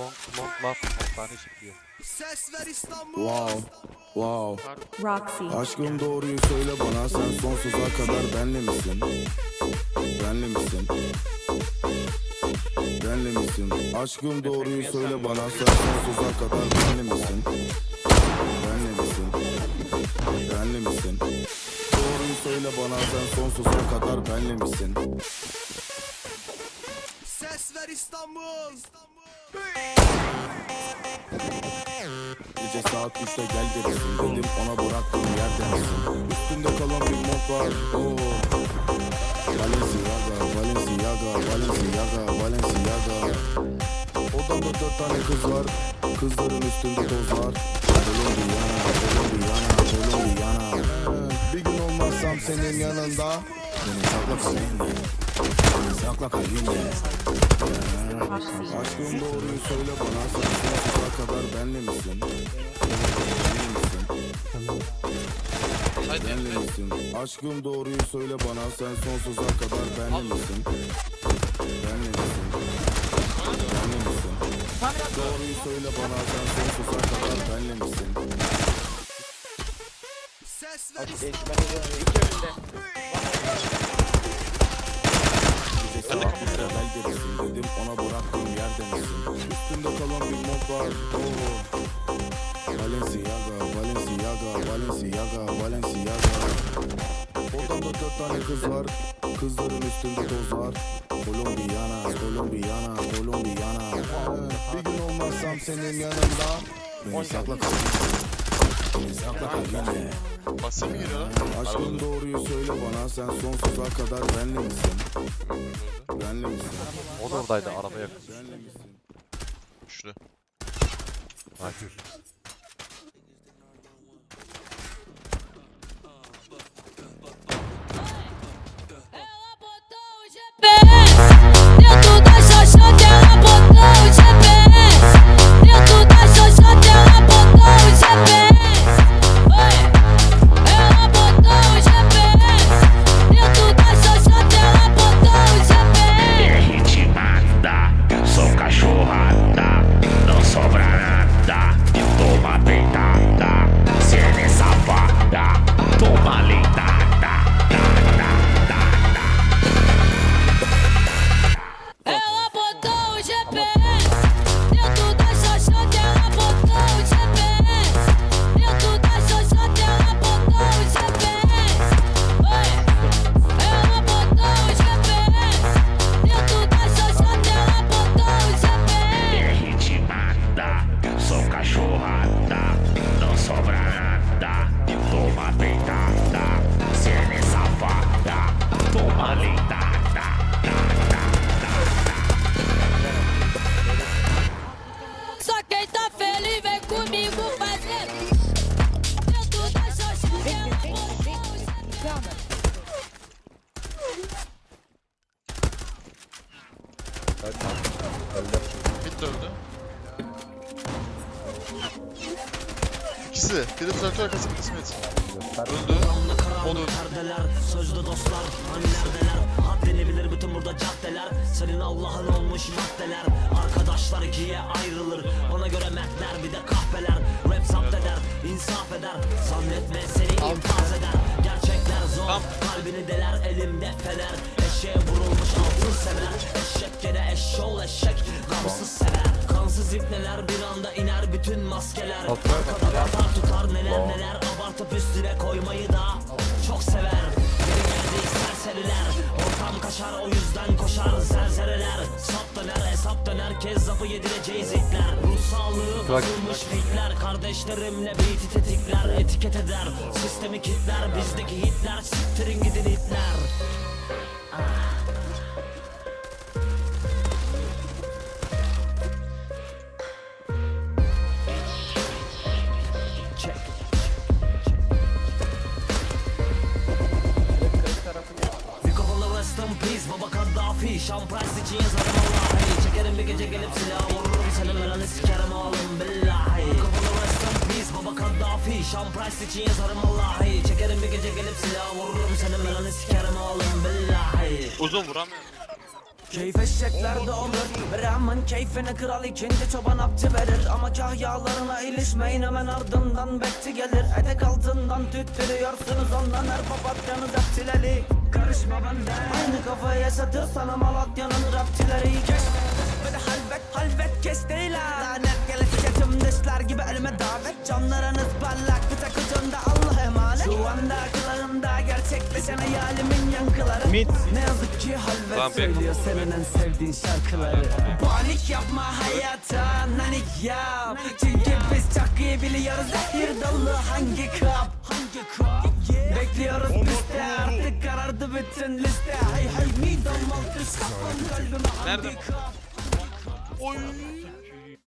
Long, long last 10 tane çıkıyor. Ses ver İstanbul. Wow, wow. Roxy. Aşkım doğruyu söyle bana sen sonsuza kadar benle misin? Benle misin? Benle misin? Aşkım doğruyu söyle bana sen sonsuza kadar benle misin? Benle misin? Benle misin? Doğruyu söyle bana sen sonsuza kadar benle misin? Ses ver İstanbul. Gece saat 3'te gel dedim Dedim ona bıraktığım yerde misin? Üstünde kalan bir mont var. Oo. Balenciaga, Balenciaga, Balenciaga, Balenciaga Odamda dört tane kız var. Kızların üstünde toz var. Colombiana, Colombiana, Colombiana Ee, Bir gün olmazsam senin yanında Beni sakla kalbinde Beni sakla Roxy. Aşkım doğruyu söyle bana sen sonsuza kadar benle misin? Benle misin? Aşkım doğruyu söyle bana sen sonsuza kadar benle misin? Benle misin? Benle misin? Doğruyu söyle bana sen sonsuza kadar benle misin? Ses ver iki önünde. Balenciaga, Balenciaga, Balenciaga, Balenciaga Odamda dört tane kız var Kızların üstünde toz var Colombiana, Colombiana Ee, Bir gün olmazsam senin yanında Beni sakla kalbinde Beni sakla kalbinde Basa mı giriyor lan? Aşkım doğruyu söyle bana sen sonsuza kadar benle misin? Benle misin? O da oradaydı araba yakın. Benle misin? Şurada. 啊就是。Mid de öldü. İkisi. Biri traktör arkası, birisi mid. Öldü. O da öldü. Perdeler, sözlü dostlar, annelerdeler Haddini bilir bütün burada caddeler Senin Allah'ın olmuş maddeler Arkadaşlar ikiye ayrılır Ona göre mertler bir de kahpeler Rap zapt eder, insaf eder Zannetme seni infaz eder kalbini deler Elimde fener, eşeğe vurulmuş altın sever. Eşek gene eşşoğlu eşek Gamsız sever. Kansız ipneler bir anda iner bütün maskeler. Arkada batar tutar neler neler. Abartıp üstüne koymayı da çok sever. Geri geldi serseriler Ortam kaşar o yüzden koşar zerzereler Sap döner hesap döner kezzapı yedireceğiz itler Ruh sağlığı bozulmuş fitler Kardeşlerimle beyti tetikler etiket eder Sistemi kitler bizdeki hitler Siktirin gidin hitler in peace Baba Kaddafi Şampres için yazarım Allah'ı Çekerim bir gece gelip silah vururum. Senin meranı sikerim oğlum rest Baba Kaddafi Şampres için yazarım Allah'ı. Çekerim bir gece gelip silah vururum. Senin meranı sikerim oğlum billahi. Uzun vuramıyor. Keyif eşeklerde olur Ramın keyfini kral ikinci çoban apçı verir. Ama kahyalarına ilişmeyin hemen ardından bekçi gelir. Etek altından tüttürüyorsunuz ondan her papatyanız hep çileli Karışma benden Aynı kafayı yaşatır sana Malatya'nın rapçileri Keşfet gibi elime davet. Canlarınız parlak bir tek ucunda Allah'a emanet. Şu anda kulağımda gerçekleşen hayalimin yankıları. Ne yazık ki halvet söylüyor senin en sevdiğin şarkıları. Panik yapma hayata nanik yap. Çünkü biz çok iyi biliyoruz zehir dolu hangi kap? Hangi kap? Bekliyoruz piste artık karardı bütün liste. Hey hey midem üst kafam kalbime hangi kap? Oy.